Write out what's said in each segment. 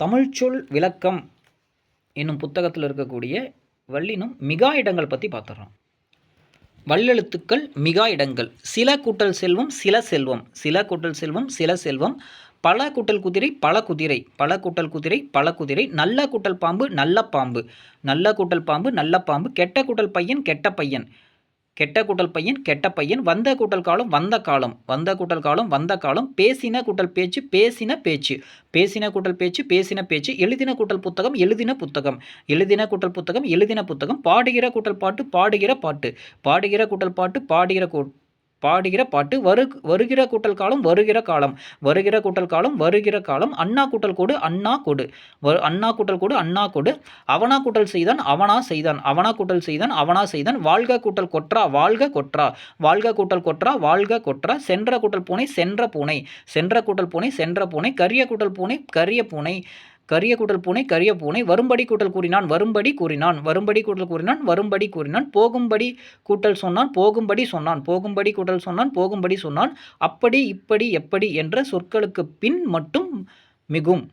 தமிழ்ச்சொல் விளக்கம் என்னும் புத்தகத்தில் இருக்கக்கூடிய வள்ளினம் மிகா இடங்கள் பற்றி பார்த்துடுறோம் வல்லெழுத்துக்கள் மிகா இடங்கள். சில கூட்டல் செல்வம் சில செல்வம். சில கூட்டல் செல்வம் சில செல்வம். பல கூட்டல் குதிரை பல குதிரை. பல கூட்டல் குதிரை பல குதிரை. நல்ல கூட்டல் பாம்பு நல்ல பாம்பு. நல்ல கூட்டல் பாம்பு நல்ல பாம்பு. கெட்ட கூட்டல் பையன் கெட்ட பையன். கெட்ட கூட்டல் பையன் கெட்ட பையன் வந்த கூட்டல் காலம் வந்த காலம். வந்த கூட்டல் காலம் வந்த காலம் பேசின கூட்டல் பேச்சு பேசின பேச்சு. பேசின கூட்டல் பேச்சு பேசின பேச்சு எழுதின கூட்டல் புத்தகம் எழுதின புத்தகம். எழுதின கூட்டல் புத்தகம் எழுதின புத்தகம் பாடுகிற கூட்டல் பாட்டு பாடுகிற பாட்டு. பாடுகிற கூட்டல் பாட்டு பாடுகிற கூ பாடுகிற பாட்டு வரு வருகிற கூட்டல் காலம் வருகிற காலம். வருகிற கூட்டல் காலம் வருகிற காலம் அண்ணா கூட்டல் கோடு அண்ணா கொடு. வரு அண்ணா கூட்டல் கோடு அண்ணா கொடு. அவனா கூட்டல் செய்தான் அவனா செய்தான். அவனா கூட்டல் செய்தான் அவனா செய்தான். வாழ்க கூட்டல் கொற்றா வாழ்க கொற்றா. வாழ்க கூட்டல் கொற்றா வாழ்க கொற்றா. சென்ற கூட்டல் பூனை சென்ற பூனை. சென்ற கூட்டல் பூனை சென்ற பூனை. கரிய கூட்டல் பூனை கரிய பூனை. கரிய கூட்டல் பூனை கரிய பூனை வரும்படி கூட்டல் கூறினான் வரும்படி கூறினான் வரும்படி கூட்டல் கூறினான் வரும்படி கூறினான் போகும்படி கூட்டல் சொன்னான் போகும்படி சொன்னான் போகும்படி கூட்டல் சொன்னான் போகும்படி சொன்னான் அப்படி இப்படி எப்படி என்ற சொற்களுக்கு பின் மட்டும் மிகும்.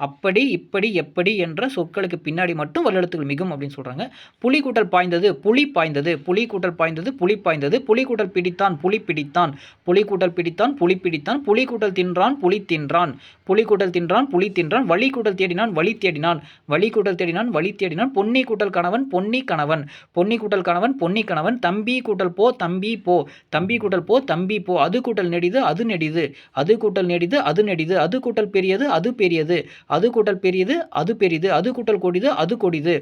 அப்படி இப்படி எப்படி என்ற சொற்களுக்கு பின்னாடி மட்டும் வல்லெழுத்துக்கள் மிகும் அப்படின்னு சொல்கிறாங்க புலி கூட்டல் பாய்ந்தது புலி பாய்ந்தது புலி கூட்டல் பாய்ந்தது புலி பாய்ந்தது புலி கூட்டல் பிடித்தான் புலி பிடித்தான் புலி கூட்டல் பிடித்தான் புலி பிடித்தான் புலி கூட்டல் தின்றான் புலி தின்றான் புலி கூட்டல் தின்றான் புலி தின்றான் வழி கூட்டல் தேடினான் வழி தேடினான் வழி கூட்டல் தேடினான் வழி தேடினான் பொன்னி கூட்டல் கணவன் பொன்னி கணவன் பொன்னி கூட்டல் கணவன் பொன்னி கணவன் தம்பி கூட்டல் போ தம்பி போ தம்பி கூட்டல் போ தம்பி போ அது கூட்டல் நெடிது அது நெடிது அது கூட்டல் நெடிது அது நெடிது அது கூட்டல் பெரியது அது பெரியது அது கூட்டல் பெரியது அது பெரியது அது கூட்டல் கொடிது அது கொடிது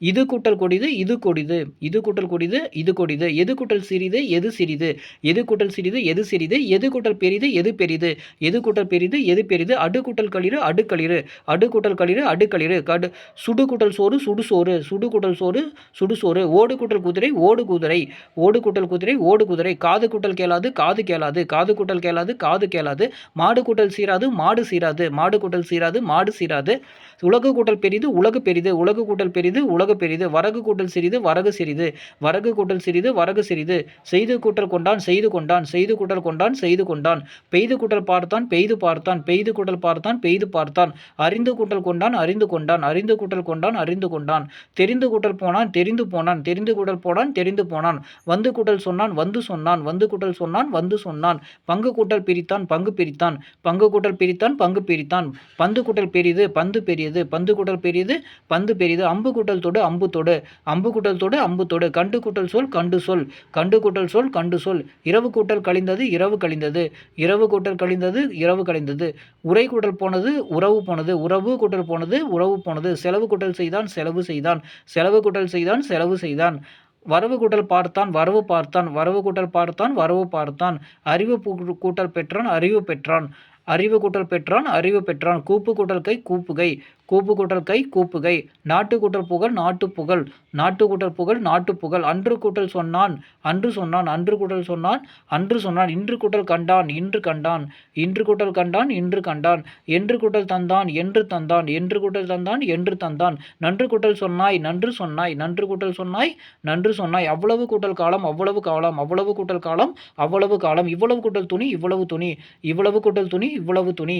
இது கூட்டல் கொடிது இது கொடிது. இது கூட்டல் கொடிது இது கொடிது. எது கூட்டல் சிறிது எது சிறிது. எது கூட்டல் சிறிது எது சிறிது. எது கூட்டல் பெரிது எது பெரிது. எது கூட்டல் பெரிது எது பெரிது. அடு கூட்டல் களிறு அடுக்களிறு அடு கூட்டல் களிறு அடுக்களிறு கடு சுடு கூட்டல் சோறு சுடு சோறு. சுடு கூட்டல் சோறு சுடு சோறு. ஓடு கூட்டல் குதிரை ஓடு குதிரை. ஓடு கூட்டல் குதிரை ஓடு குதிரை. காது கூட்டல் கேளாது காது கேளாது. காது கூட்டல் கேளாது காது கேளாது. மாடு கூட்டல் சீராது மாடு சீராது. மாடு கூட்டல் சீராது மாடு சீராது. உலகு கூட்டல் பெரிது உலகு பெரிது. உலகு கூட்டல் பெரிது உலக பெரிது வரகு கூட்டல் சிறிது வரகு சிறிது. வரகு கூட்டல் சிறிது வரகு சிறிது. செய்து கூட்டல் கொண்டான் செய்து கொண்டான் செய்து கூட்டல் கொண்டான் செய்து கொண்டான். பெய்து கூட்டல் பார்த்தான் பெய்து பார்த்தான். பெய்து கூட்டல் பார்த்தான் பெய்து பார்த்தான். அறிந்து கூட்டல் கொண்டான் அறிந்து கொண்டான். அறிந்து கூட்டல் கொண்டான் அறிந்து கொண்டான். தெரிந்து கூட்டல் போனான் தெரிந்து போனான். தெரிந்து கூட்டல் போனான் தெரிந்து போனான். வந்து கூட்டல் சொன்னான் வந்து சொன்னான். வந்து கூட்டல் சொன்னான் வந்து சொன்னான். பங்கு கூட்டல் பிரித்தான் பங்கு பிரித்தான். பங்கு கூட்டல் பிரித்தான் பங்கு பிரித்தான். பந்து கூட்டல் பெரியது பந்து பெரியது. பந்து கூட்டல் பெரியது பந்து பெரியது அம்பு கூட்டல் தொடு அம்பு தொடு. அம்பு கூட்டல் தொடு அம்பு தொடு. கண்டு கூட்டல் சொல் கண்டு சொல். கண்டு கூட்டல் சொல் கண்டு சொல். இரவு கூட்டல் கழிந்தது இரவு கழிந்தது. இரவு கூட்டல் கழிந்தது இரவு கழிந்தது. உரை கூட்டல் போனது உறவு போனது. உறவு கூட்டல் போனது உறவு போனது. செலவு கூட்டல் செய்தான் செலவு செய்தான். செலவு கூட்டல் செய்தான் செலவு செய்தான். வரவு கூட்டல் பார்த்தான் வரவு பார்த்தான். வரவு கூட்டல் பார்த்தான் வரவு பார்த்தான். அறிவு கூட்டல் பெற்றான் அறிவு பெற்றான். அறிவு கூட்டல் பெற்றான் அறிவு பெற்றான். கூப்பு கூட்டல் கை கூப்புகை கூப்பு கூட்டல் கை கூப்புகை நாட்டு கூட்டல் புகழ் நாட்டு புகழ். நாட்டு கூட்டல் புகழ் நாட்டு புகழ். அன்று கூட்டல் சொன்னான் அன்று சொன்னான் அன்று கூட்டல் சொன்னான் அன்று சொன்னான். இன்று கூட்டல் கண்டான் இன்று கண்டான். இன்று கூட்டல் கண்டான் இன்று கண்டான். என்று கூட்டல் தந்தான் என்று தந்தான். என்று கூட்டல் தந்தான் என்று தந்தான். நன்று கூட்டல் சொன்னாய் நன்று சொன்னாய். நன்று கூட்டல் சொன்னாய் நன்று சொன்னாய். அவ்வளவு கூட்டல் காலம் அவ்வளவு காலம் அவ்வளவு கூட்டல் காலம் அவ்வளவு காலம். இவ்வளவு கூட்டல் துணி இவ்வளவு துணி. இவ்வளவு கூட்டல் துணி இவ்வளவு துணி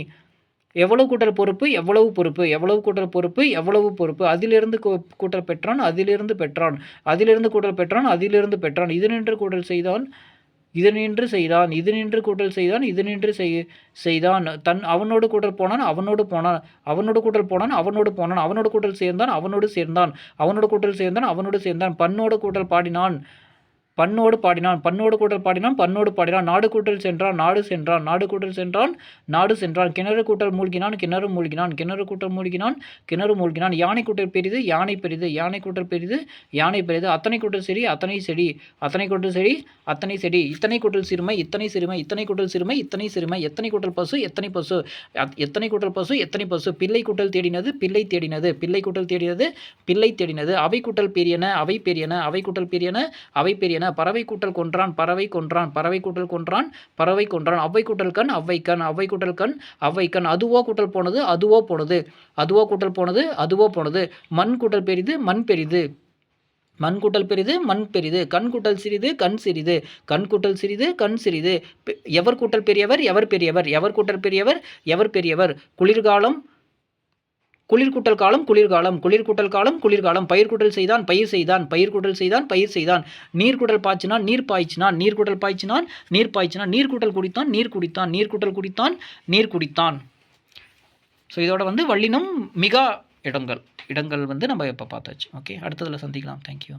எவ்வளவு கூட்டல் பொறுப்பு எவ்வளவு பொறுப்பு எவ்வளவு கூட்டல் பொறுப்பு எவ்வளவு பொறுப்பு அதிலிருந்து கூ- கூட்டல் பெற்றான் அதிலிருந்து பெற்றான் அதிலிருந்து கூட்டல் பெற்றான் அதிலிருந்து பெற்றான். இது நின்று கூட்டல் செய்தான் இது நின்று செய்தான் இது நின்று கூட்டல் செய்தான் இது நின்று செய் செய்தான். தன் அவனோடு கூட்டல் போனான் அவனோடு போனான் அவனோடு கூட்டல் போனான் அவனோடு போனான். அவனோடு கூட்டல் சேர்ந்தான் அவனோடு சேர்ந்தான். அவனோடு கூட்டல் சேர்ந்தான் அவனோடு சேர்ந்தான். பண்ணோடு கூட்டல் பாடினான். பண்ணோடு பாடினான். பண்ணோடு கூட்டல் பாடினான் பண்ணோடு பாடினான். நாடு கூட்டல் சென்றான் நாடு சென்றான் நாடு கூட்டல் சென்றான் நாடு சென்றான். கிணறு கூட்டல் மூழ்கினான் கிணறு மூழ்கினான் கிணறு கூட்டல் மூழ்கினான் கிணறு மூழ்கினான். யானை கூட்டல் பெரிது யானை பெரிது யானை கூட்டல் பெரிது யானை பெரிது. அத்தனை கூட்டல் செடி அத்தனை செடி அத்தனை கூட்டல் செடி அத்தனை செடி. இத்தனை கூட்டல் சிறுமை இத்தனை சிறுமை இத்தனை கூட்டல் சிறுமை இத்தனை சிறுமை. எத்தனை கூட்டல் பசு எத்தனை பசு? எத்தனை கூட்டல் பசு எத்தனை பசு? பிள்ளை கூட்டல் தேடினது பிள்ளை தேடினது. பிள்ளை கூட்டல் தேடினது பிள்ளை தேடினது. அவை கூட்டல் பெரியன அவை பெரியன அவை கூட்டல் பெரியன அவை பெரியன பறவை கூட்டல் கொன்றான் பறவை கொன்றான் பறவை கூட்டல் கொன்றான் பறவை கொன்றான். அவ்வை கூட்டல் கண் அவ்வை கண் அவ்வை கூட்டல் கண் அவ்வை கண். அதுவோ கூட்டல் போனது அதுவோ போனது. அதுவோ கூட்டல் போனது அதுவோ போனது. மண் கூட்டல் பெரிது மண் பெரிது. மண் கூட்டல் பெரிது மண் பெரிது. கண் கூட்டல் சிறிது கண் சிறிது. கண் கூட்டல் சிறிது கண் சிறிது. பெ- எவர் கூட்டல் பெரியவர்? எவர் பெரியவர்? எவர் கூட்டல் பெரியவர்? எவர் பெரியவர்? குளிர்காலம் குளிர்கூட்டல் காலம் குளிர்காலம். குளிர்கூட்டல் காலம் குளிர்காலம். பயிர்கூட்டல் செய்தான் பயிர் செய்தான். பயிர்கூட்டல் செய்தான் பயிர் செய்தான். நீர்கூட்டல் பாய்ச்சினான் நீர் பாய்ச்சினான். நீர்கூட்டல் பாய்ச்சினான் நீர் பாய்ச்சினான். நீர்கூட்டல் குடித்தான் நீர் குடித்தான். நீர்கூட்டல் குடித்தான் நீர் குடித்தான். ஸோ இதோட வந்து வள்ளினம் மிகா இடங்கள். இடங்கள் வந்து நம்ம இப்போ பார்த்தாச்சு. ஓகே அடுத்ததில் சந்திக்கலாம். தேங்க்யூ